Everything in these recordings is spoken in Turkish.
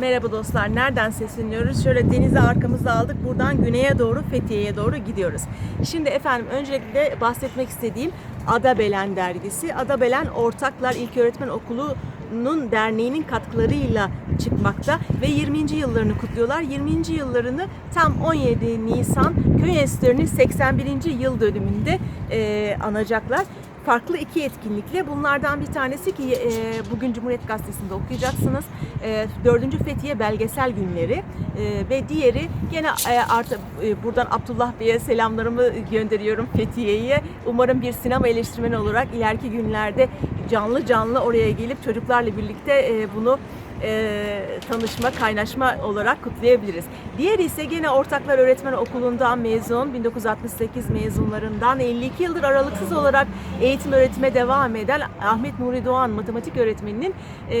Merhaba dostlar. Nereden sesleniyoruz? Şöyle denizi arkamıza aldık. Buradan güneye doğru Fethiye'ye doğru gidiyoruz. Şimdi efendim öncelikle bahsetmek istediğim Adabelen dergisi. Adabelen Ortaklar İlköğretmen Okulu'nun derneğinin katkılarıyla çıkmakta ve 20. yıllarını kutluyorlar. 20. yıllarını tam 17 Nisan köy enstitülerinin 81. yıl dönümünde e, anacaklar farklı iki etkinlikle. Bunlardan bir tanesi ki e, bugün Cumhuriyet Gazetesi'nde okuyacaksınız. E, 4. Fethiye Belgesel Günleri e, ve diğeri gene e, artı e, buradan Abdullah Bey'e selamlarımı gönderiyorum Fethiye'ye. Umarım bir sinema eleştirmeni olarak ileriki günlerde canlı canlı oraya gelip çocuklarla birlikte e, bunu e, tanışma, kaynaşma olarak kutlayabiliriz. Diğeri ise gene Ortaklar Öğretmen Okulu'ndan mezun, 1968 mezunlarından 52 yıldır aralıksız olarak eğitim öğretime devam eden Ahmet Nuri Doğan matematik öğretmeninin e,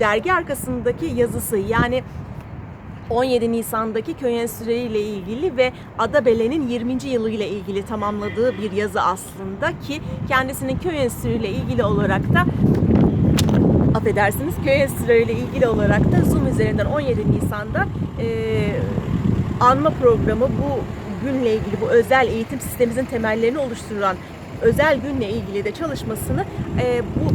dergi arkasındaki yazısı yani 17 Nisan'daki köy enstitüleri ile ilgili ve Adabele'nin 20. yılı ile ilgili tamamladığı bir yazı aslında ki kendisinin köy enstitüsü ile ilgili olarak da affedersiniz köy enstitüleri ile ilgili olarak da Zoom üzerinden 17 Nisan'da e, anma programı bu günle ilgili bu özel eğitim sistemimizin temellerini oluşturan özel günle ilgili de çalışmasını e, bu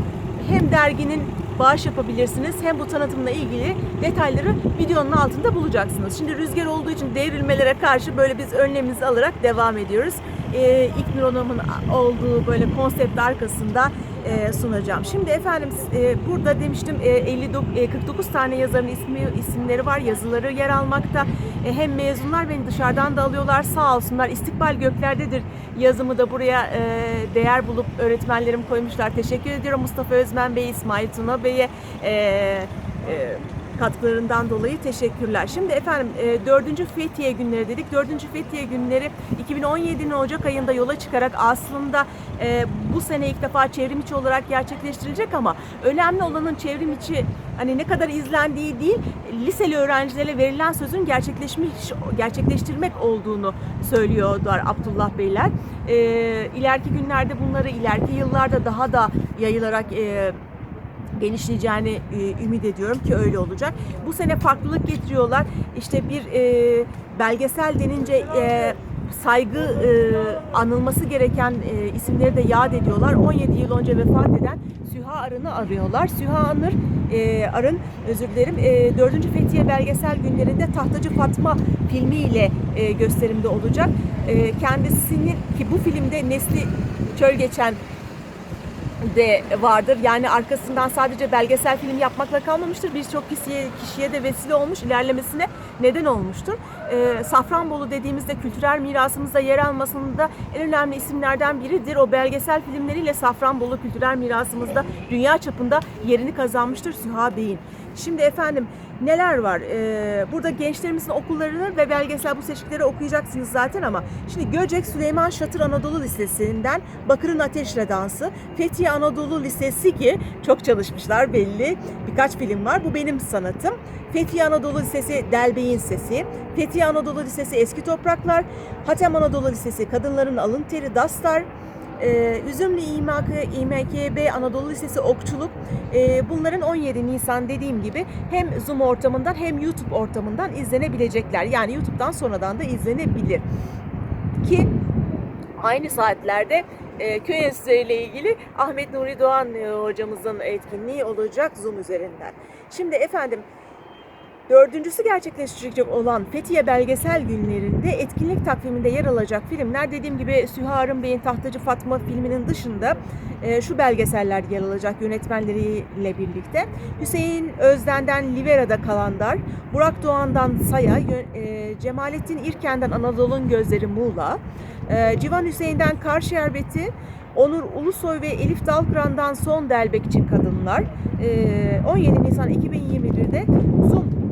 hem derginin bağış yapabilirsiniz hem bu tanıtımla ilgili detayları videonun altında bulacaksınız. Şimdi rüzgar olduğu için devrilmelere karşı böyle biz önlemimizi alarak devam ediyoruz. Ee, İlknur Hanım'ın olduğu böyle konsept arkasında e, sunacağım. Şimdi efendim e, burada demiştim e, 59, e, 49 tane yazarın ismi isimleri var, yazıları yer almakta. Hem mezunlar beni dışarıdan da alıyorlar sağ olsunlar. İstikbal göklerdedir yazımı da buraya değer bulup öğretmenlerim koymuşlar. Teşekkür ediyorum Mustafa Özmen Bey, İsmail Tuna Bey'e. E, katkılarından dolayı teşekkürler. Şimdi efendim e, 4. Fethiye günleri dedik. 4. Fethiye günleri 2017'nin Ocak ayında yola çıkarak aslında e, bu sene ilk defa çevrim içi olarak gerçekleştirilecek ama önemli olanın çevrim içi hani ne kadar izlendiği değil liseli öğrencilere verilen sözün gerçekleşmiş gerçekleştirmek olduğunu söylüyorlar Abdullah Beyler. E, günlerde bunları ileriki yıllarda daha da yayılarak e, genişleyeceğini e, ümit ediyorum ki öyle olacak. Bu sene farklılık getiriyorlar. İşte bir e, belgesel denince e, saygı e, anılması gereken e, isimleri de yad ediyorlar. 17 yıl önce vefat eden Süha Arın'ı arıyorlar. Süha Anır, e, Arın özür dilerim e, 4. Fethiye Belgesel Günlerinde Tahtacı Fatma filmiyle e, gösterimde olacak. E, kendisinin ki bu filmde nesli çöl geçen de vardır. Yani arkasından sadece belgesel film yapmakla kalmamıştır. Birçok kişiye, kişiye de vesile olmuş, ilerlemesine neden olmuştur. Ee, Safranbolu dediğimizde kültürel mirasımızda yer almasında en önemli isimlerden biridir. O belgesel filmleriyle Safranbolu kültürel mirasımızda dünya çapında yerini kazanmıştır Süha Bey'in. Şimdi efendim neler var? Ee, burada gençlerimizin okullarını ve belgesel bu seçkileri okuyacaksınız zaten ama şimdi Göcek Süleyman Şatır Anadolu Lisesi'nden Bakır'ın Ateşle Dansı, Fethiye Anadolu Lisesi ki çok çalışmışlar belli. Birkaç film var. Bu benim sanatım. Fethiye Anadolu Lisesi Delbey'in Sesi, Fethiye Anadolu Lisesi Eski Topraklar, Hatem Anadolu Lisesi Kadınların Alın Teri Dastar, ee, Üzümlü İMK, İMKB Anadolu Lisesi Okçuluk ee, bunların 17 Nisan dediğim gibi hem Zoom ortamından hem YouTube ortamından izlenebilecekler. Yani YouTube'dan sonradan da izlenebilir. Ki aynı saatlerde e, köy enstitüleri ile ilgili Ahmet Nuri Doğan e, hocamızın etkinliği olacak Zoom üzerinden. Şimdi efendim Dördüncüsü gerçekleştirecek olan Fethiye Belgesel Günlerinde etkinlik takviminde yer alacak filmler dediğim gibi Süha Arın Bey'in Tahtacı Fatma filminin dışında e, şu belgeseller yer alacak yönetmenleriyle birlikte. Hüseyin Özden'den Libera'da Kalandar, Burak Doğan'dan Saya, e, Cemalettin İrken'den Anadolu'nun Gözleri Muğla, e, Civan Hüseyin'den Kar Şerbeti, Onur Ulusoy ve Elif Dalkıran'dan Son Delbek için Kadınlar. 17 Nisan 2021'de Zoom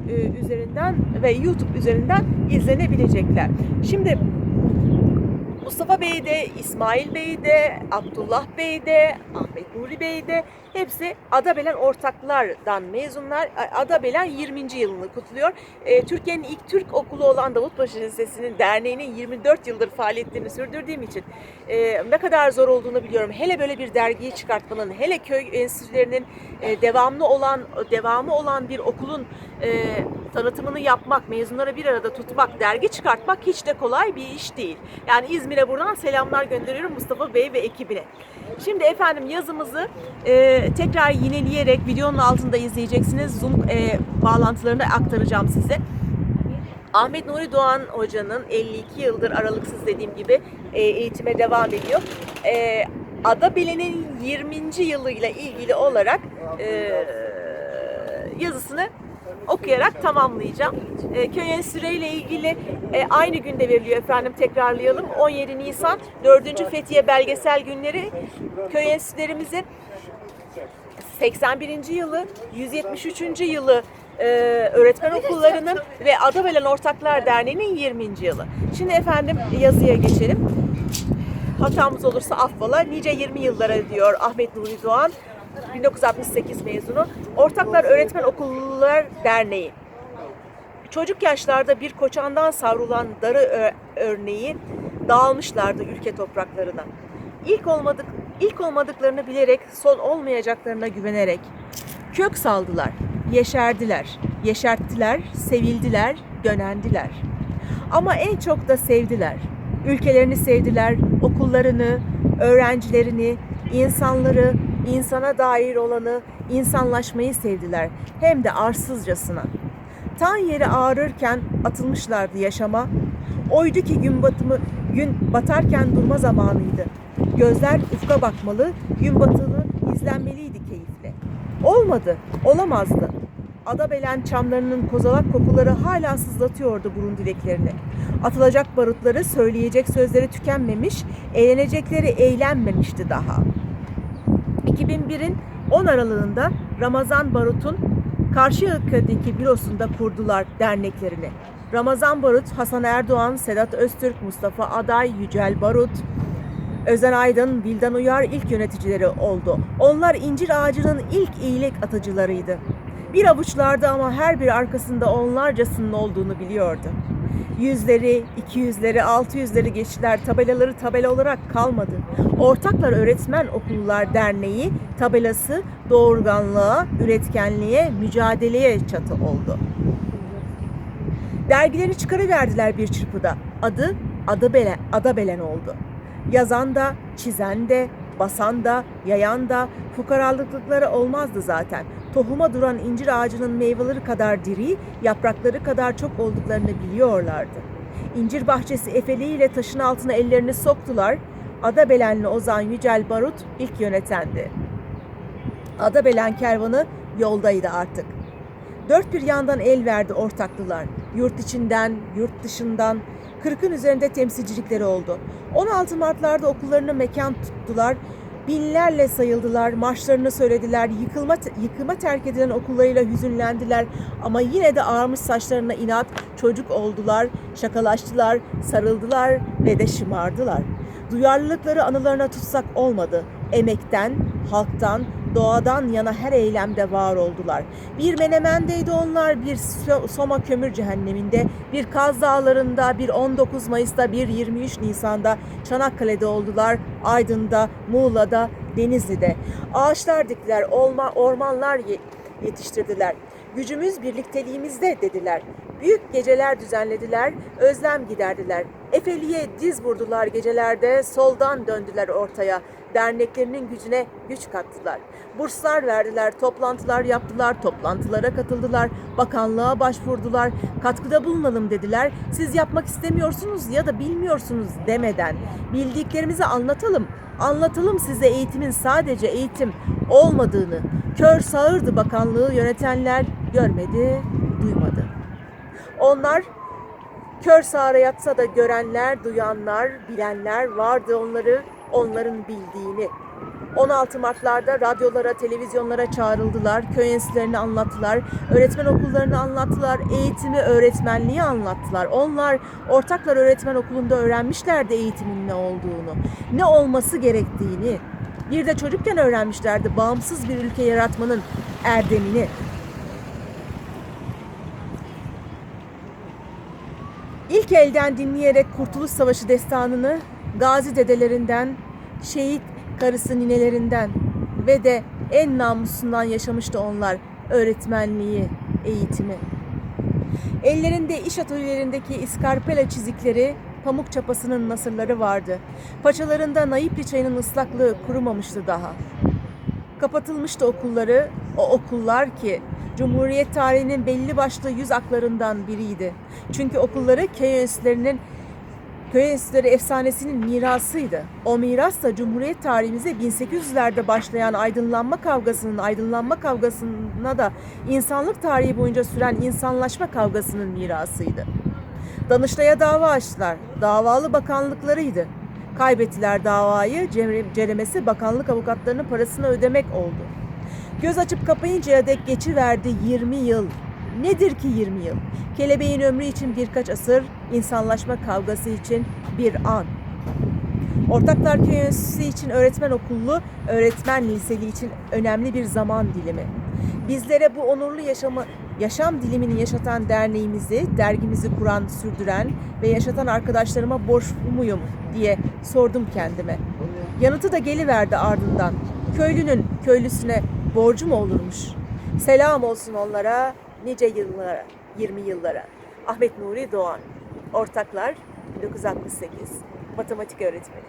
üzerinden ve YouTube üzerinden izlenebilecekler. Şimdi Mustafa Bey de, İsmail Bey de, Abdullah Bey de, Ahmet Nuri Bey de Hepsi Adabelen ortaklardan mezunlar. Adabelen 20. yılını kutluyor. E, Türkiye'nin ilk Türk okulu olan Davutpaşa Lisesi'nin derneğinin 24 yıldır faaliyetlerini sürdürdüğüm için e, ne kadar zor olduğunu biliyorum. Hele böyle bir dergiyi çıkartmanın, hele köy enstitülerinin e, devamlı olan devamı olan bir okulun e, tanıtımını yapmak, mezunları bir arada tutmak, dergi çıkartmak hiç de kolay bir iş değil. Yani İzmir'e buradan selamlar gönderiyorum Mustafa Bey ve ekibine. Şimdi efendim yazımızı e, tekrar yineleyerek videonun altında izleyeceksiniz. Zoom e, bağlantılarını aktaracağım size. Ahmet Nuri Doğan Hoca'nın 52 yıldır aralıksız dediğim gibi e, eğitime devam ediyor. E, Adabele'nin 20. yılıyla ilgili olarak e, yazısını okuyarak tamamlayacağım. E, köy enstitüleri ilgili e, aynı günde veriliyor efendim tekrarlayalım. 17 Nisan 4. Fethiye Belgesel Günleri köy enstitülerimizin 81. yılı, 173. yılı e, öğretmen okullarının ve Adabelen Ortaklar Derneği'nin 20. yılı. Şimdi efendim yazıya geçelim. Hatamız olursa affola. Nice 20 yıllara diyor Ahmet Nuri Doğan. 1968 mezunu. Ortaklar Öğretmen Okullar Derneği. Çocuk yaşlarda bir koçandan savrulan darı örneği dağılmışlardı ülke topraklarına. İlk olmadık ilk olmadıklarını bilerek son olmayacaklarına güvenerek kök saldılar, yeşerdiler, yeşerttiler, sevildiler, dönendiler. Ama en çok da sevdiler. Ülkelerini sevdiler, okullarını, öğrencilerini, insanları, insana dair olanı, insanlaşmayı sevdiler. Hem de arsızcasına. Tan yeri ağrırken atılmışlardı yaşama. Oydu ki gün batımı gün batarken durma zamanıydı. Gözler ufka bakmalı, gün batılı izlenmeliydi keyifle. Olmadı, olamazdı. Adabelen çamlarının kozalak kokuları hala sızlatıyordu burun dileklerini. Atılacak barutları, söyleyecek sözleri tükenmemiş, eğlenecekleri eğlenmemişti daha. 2001'in 10 aralığında Ramazan Barut'un Karşıyaka'daki bürosunda kurdular derneklerini. Ramazan Barut, Hasan Erdoğan, Sedat Öztürk, Mustafa Aday, Yücel Barut, Özen Aydın, Bildan Uyar ilk yöneticileri oldu. Onlar incir ağacının ilk iyilik atıcılarıydı. Bir avuçlardı ama her bir arkasında onlarcasının olduğunu biliyordu. Yüzleri, iki yüzleri, altı yüzleri geçtiler. Tabelaları tabela olarak kalmadı. Ortaklar Öğretmen Okullar Derneği tabelası doğurganlığa, üretkenliğe, mücadeleye çatı oldu. Dergileri çıkarıverdiler bir çırpıda. Adı Adabelen, Adabelen oldu. Yazan da, çizen de, basan da, yayan da fukaralıkları olmazdı zaten. Tohuma duran incir ağacının meyveleri kadar diri, yaprakları kadar çok olduklarını biliyorlardı. İncir bahçesi efeliğiyle taşın altına ellerini soktular. Adabelenli Ozan Yücel Barut ilk yönetendi. Adabelen kervanı yoldaydı artık. Dört bir yandan el verdi ortaklılar. Yurt içinden, yurt dışından. Kırkın üzerinde temsilcilikleri oldu. 16 Mart'larda okullarını mekan tuttular. Binlerle sayıldılar, marşlarını söylediler, yıkılma, yıkıma terk edilen okullarıyla hüzünlendiler. Ama yine de ağarmış saçlarına inat, çocuk oldular, şakalaştılar, sarıldılar ve de şımardılar. Duyarlılıkları anılarına tutsak olmadı. Emekten, halktan, doğadan yana her eylemde var oldular. Bir Menemen'deydi onlar, bir So- Soma kömür cehenneminde, bir Kaz Dağları'nda, bir 19 Mayıs'ta, bir 23 Nisan'da, Çanakkale'de oldular, Aydın'da, Muğla'da, Denizli'de. Ağaçlar diktiler, olma, ormanlar ye- yetiştirdiler. Gücümüz birlikteliğimizde dediler. Büyük geceler düzenlediler, özlem giderdiler. Efeli'ye diz vurdular gecelerde, soldan döndüler ortaya. Derneklerinin gücüne güç kattılar. Burslar verdiler, toplantılar yaptılar, toplantılara katıldılar, bakanlığa başvurdular, katkıda bulunalım dediler. Siz yapmak istemiyorsunuz ya da bilmiyorsunuz demeden bildiklerimizi anlatalım. Anlatalım size eğitimin sadece eğitim olmadığını. Kör sağırdı bakanlığı yönetenler görmedi, duymadı. Onlar kör sağıra yatsa da görenler, duyanlar, bilenler vardı onları, onların bildiğini. 16 Mart'larda radyolara, televizyonlara çağrıldılar, köy enstitülerini anlattılar, öğretmen okullarını anlattılar, eğitimi, öğretmenliği anlattılar. Onlar Ortaklar Öğretmen Okulu'nda öğrenmişlerdi eğitimin ne olduğunu, ne olması gerektiğini. Bir de çocukken öğrenmişlerdi bağımsız bir ülke yaratmanın erdemini. İlk elden dinleyerek Kurtuluş Savaşı destanını gazi dedelerinden, şehit karısı ninelerinden ve de en namusundan yaşamıştı onlar öğretmenliği, eğitimi. Ellerinde iş atölyelerindeki iskarpela çizikleri, pamuk çapasının nasırları vardı. Paçalarında Naipli çayının ıslaklığı kurumamıştı daha. Kapatılmıştı okulları, o okullar ki Cumhuriyet tarihinin belli başlı yüz aklarından biriydi. Çünkü okulları köy enstitülerinin köy enstitüleri efsanesinin mirasıydı. O miras da Cumhuriyet tarihimize 1800'lerde başlayan aydınlanma kavgasının aydınlanma kavgasına da insanlık tarihi boyunca süren insanlaşma kavgasının mirasıydı. Danıştay'a dava açtılar. Davalı bakanlıklarıydı. Kaybettiler davayı. Cere- Ceremesi bakanlık avukatlarının parasını ödemek oldu. Göz açıp kapayıncaya dek geçiverdi 20 yıl. Nedir ki 20 yıl? Kelebeğin ömrü için birkaç asır, insanlaşma kavgası için bir an. Ortaklar Köy Enstitüsü için öğretmen okullu, öğretmen liseli için önemli bir zaman dilimi. Bizlere bu onurlu yaşamı, yaşam dilimini yaşatan derneğimizi, dergimizi kuran, sürdüren ve yaşatan arkadaşlarıma borçlu muyum diye sordum kendime. Yanıtı da geliverdi ardından. Köylünün köylüsüne borcu mu olurmuş? Selam olsun onlara, nice yıllara, 20 yıllara. Ahmet Nuri Doğan, Ortaklar 1968, matematik öğretmeni.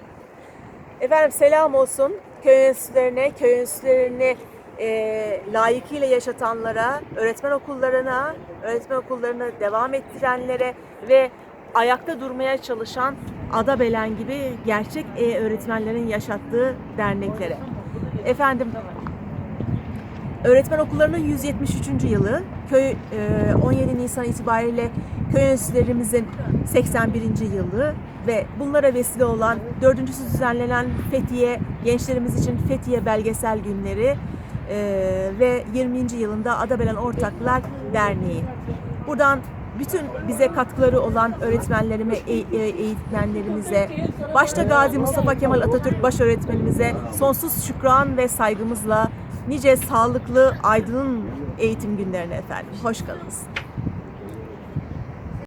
Efendim selam olsun köy enstitülerine, köy enstitülerini e, layıkıyla yaşatanlara, öğretmen okullarına, öğretmen okullarını devam ettirenlere ve ayakta durmaya çalışan Adabelen gibi gerçek e, öğretmenlerin yaşattığı derneklere. Efendim Öğretmen okullarının 173. yılı, köy e, 17 Nisan itibariyle köy enstitülerimizin 81. yılı ve bunlara vesile olan dördüncüsü düzenlenen Fethiye, gençlerimiz için Fethiye Belgesel Günleri e, ve 20. yılında Adabelen Ortaklar Derneği. Buradan bütün bize katkıları olan öğretmenlerime, e- e- eğitmenlerimize, başta Gazi Mustafa Kemal Atatürk baş öğretmenimize sonsuz şükran ve saygımızla nice sağlıklı, aydın eğitim günlerine efendim. Hoş kalınız.